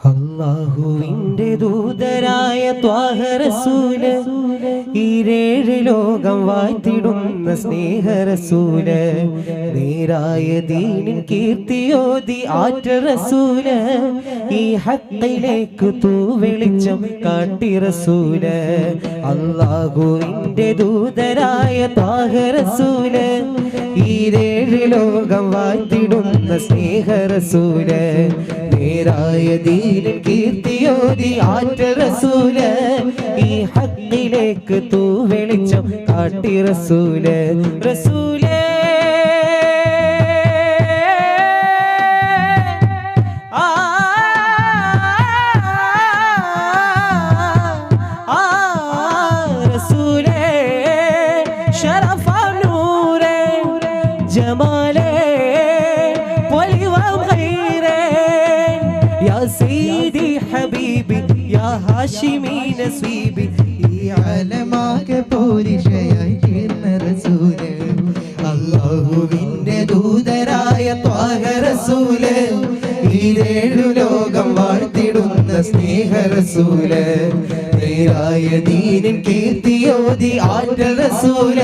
അള്ളാഹുവിന്റെ ദൂതരായ ത്വാഹരസൂൽ ഈരേഴ് ലോകം വാഴ്ത്തിടുന്ന സ്നേഹരസൂൽ നേരായ ദീനിൻ കീർത്തിയോതി ആറ്ററസൂൽ ഈ ഹത്തിലേക്ക് തൂ വെളിച്ചം കാട്ടി റസൂൽ അള്ളാഹുവിന്റെ ദൂതരായ ത്വാഹരസൂൽ ഈരേഴ് ലോകം വാഴ്ത്തിടുന്ന സ്നേഹറസൂൽ നേരായ ദീനിൻ കീർത്തിയോതി ആറ്റ റസൂൽ ഈ ഹക്കിലേക്ക് തൂ വെളിച്ചം കാട്ടി റസൂൽ റസൂലേ ആ യാ സ്വീബി ഈ ആലമാകെ പോരിഷയായി തീർന്ന റസൂൽ. അല്ലാഹുവിന്റെ ദൂതരായ ത്വാഹ റസൂൽ. ഈരേഴു ലോകം വാഴ്ത്തിടുന്ന സ്നേഹ റസൂൽ. നേരായ ദീനിൻ കീർത്തിയോതി ആറ്റ റസൂൽ.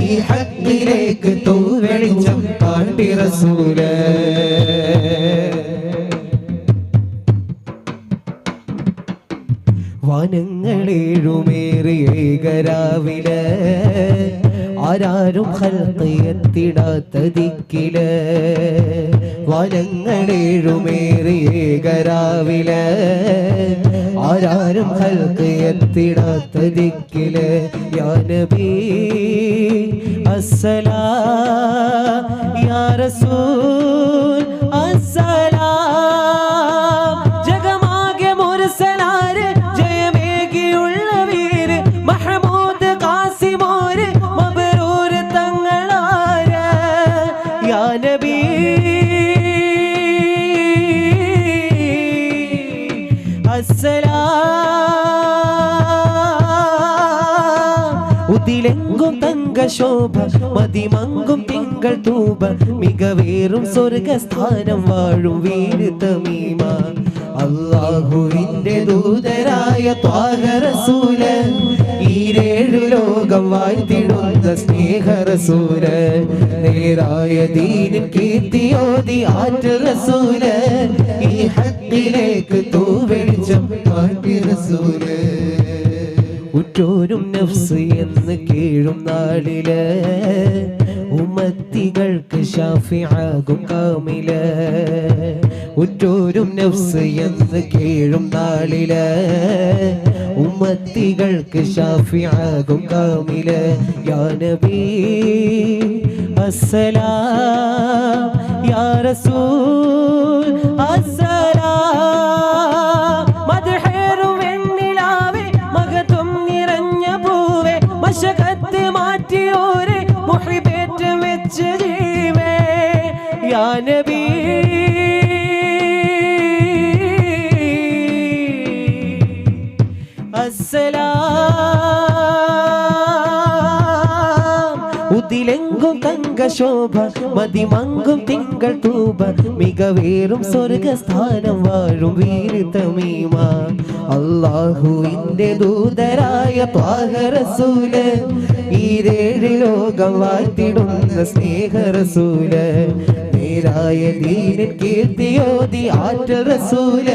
ഈ ഹക്കിലേക്ക് തൂവെളിച്ചം വെളിച്ചം കാട്ടി റസൂൽ. വനങ്ങളേഴുമേറിയേകരാവിൽ ആരാരും ഹൽത്തിയെത്തിടാത്ത ദിക്കില വനങ്ങളേഴുമേറിയേകരാവിൽ. ആരാരും ഹൽത്തിയെത്തിടാത്ത ദിക്കിൽ യാനബി അസ്സലാ യാ റസൂൽ ഉതിലെങ്കും തങ്കശോഭ മതിമങ്കും തിങ്കൾ തൂപ മികവേറും സ്വർഗസ്ഥാനം വാഴും വീട് തമീമ അള്ളാഹുവിന്റെ ദൂതരായ ത്വാഹരസൂല ഈരേഴു ലോകം വാഴ്ത്തിടുന്ന സ്നേഹരസൂല നേരായ ദീനിൻ കീർത്തിയോതി ആറ്റ റസൂല ഈ ഹത്തിലേക്ക് തൂ വെളിച്ചം കാട്ടി റസൂൽ ഉറ്റോരും നഫ്സ് എന്ന് കീഴും നാളിൽ ഉമ്മത്തികൾക്ക് ഷാഫിയാകും കാമിൽ. ഉറ്റോരും നഫ്സ് എന്ന് കീഴും നാളിൽ ഉമ്മത്തികൾക്ക് ഷാഫിയാകും കാമിൽ. യാ അസലാ യാ റസൂൽ അസ്സലാം. യാ നബി. അസ്സലാം. ഉതിലെങ്കും തങ്ക ശോഭ മതിമങ്കും തിങ്കൾ തൂപ മികവേറും സ്വർഗസ്ഥാനം വാഴും വീര് തമീമ. അള്ളാഹുവിന്റെ ദൂതരായ ഈ രേഴ് ലോകം വാഴ്ത്തിടുന്ന സ്നേഹറസൂൽ നേരായ ദീനൻ കീർത്തിയോതി ആറ്റ റസൂൽ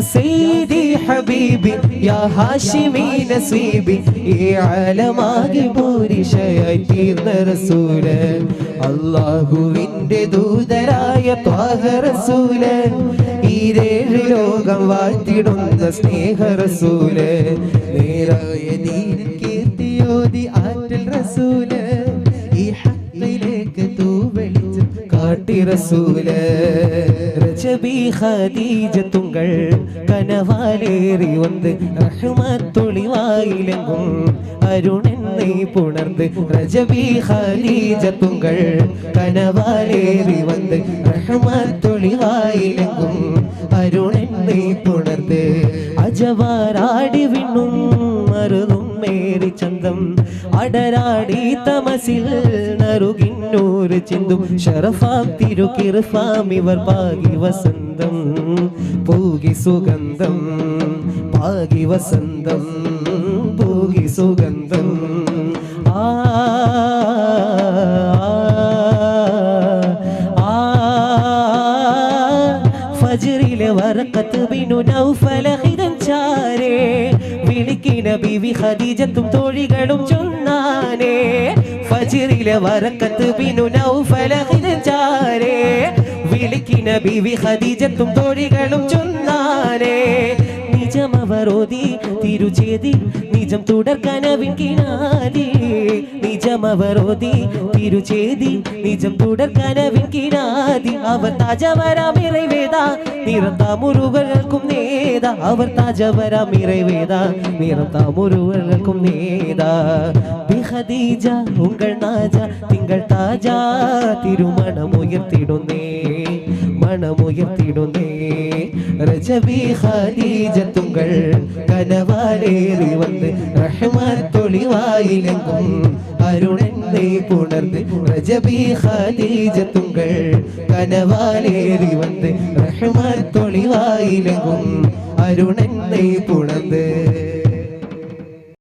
സയ്യിദി ഹബീബി യാ ഹാഷിമി നസീബി ഈ ആലമാകെ പൂരിഷയായി തീർന്ന റസൂൽ. അള്ളാഹുവിന്റെ ദൂതരായ ത്വാഹ റസൂൽ ഈരേഴ് ലോകം വാഴ്ത്തിടുന്ന സ്നേഹ റസൂൽ. നേരായ ദീനിൻ കീർത്തിയോതി ആറ്റൽ റസൂൽ. കുട്ടി രജബി ഖദീജ തുങ്കൾ കനവാലേറി വന്ന് റഹ്മത്തൊളിവായിലെങ്കും അരുണൻ നീ പുണർന്ന് രജബി ഖദീജ തുങ്കൾ കനവാലേറി വന്ന് റഹ്മത്തൊളിവായിലെങ്കും അരുണൻ നീ പുണർന്ന് അജവാരാടി വിണ്ണും മറുതും മേരി ചന്തം. അടരാടി തമസിൽ നറുകിന്നൂർ ചിന്തും. ഷറഫാം തിരുകിർഫാം ഇവർ പാകി വസന്തം. പൂകി സുഗന്ധം പാകി വസന്തം. പൂകി സുഗന്ധം. ഫജ്റിലെ വറക്കത്ത് ബിനു നൗഫല വിളിക്കിന ബിവി ഹദീജത്തും തോഴികളും ചൊന്നാനേ. ഫജിറിലെ വറക്കത്ത് ബിനു നൗഫല ചാരേ. വിളിക്കിന ബിവി ഹദീജത്തും തോഴികളും ചൊന്നാനേ. നിജമവരോധി തിരുചേതി നിജം തുടർക്കനവിൻ കിനാലി. നിജമവരോതി തിരുചേതി നിജം തുടർക്കനവിൻ കിനാതി അവർ താജവരാം ഇറവേദ നിറം താമുരുകൾക്കും നേത അവർ താജവരാം ഇറവേദ നിറം താമുരുകൾക്കും നേത ബിഹദീജ ഉങ്കൾ നാജ തിങ്കൾ താജ തിരുമണമുയർത്തിടുന്നേ മണമുയർത്തിടുന്നേ. രജബി ഖദീജത്തുങ്കൾ കനവാലേറി വന്ന് റഹ്മത്തൊളിവായിലെങ്കും അരുണെന്നെ പുണർന്ന് രജബി ഖദീജത്തുങ്കൾ കനവാലേറി വന്ന് റഹ്മത്തൊളിവായിലെങ്കും അരുണെന്നെ പുണർന്ന്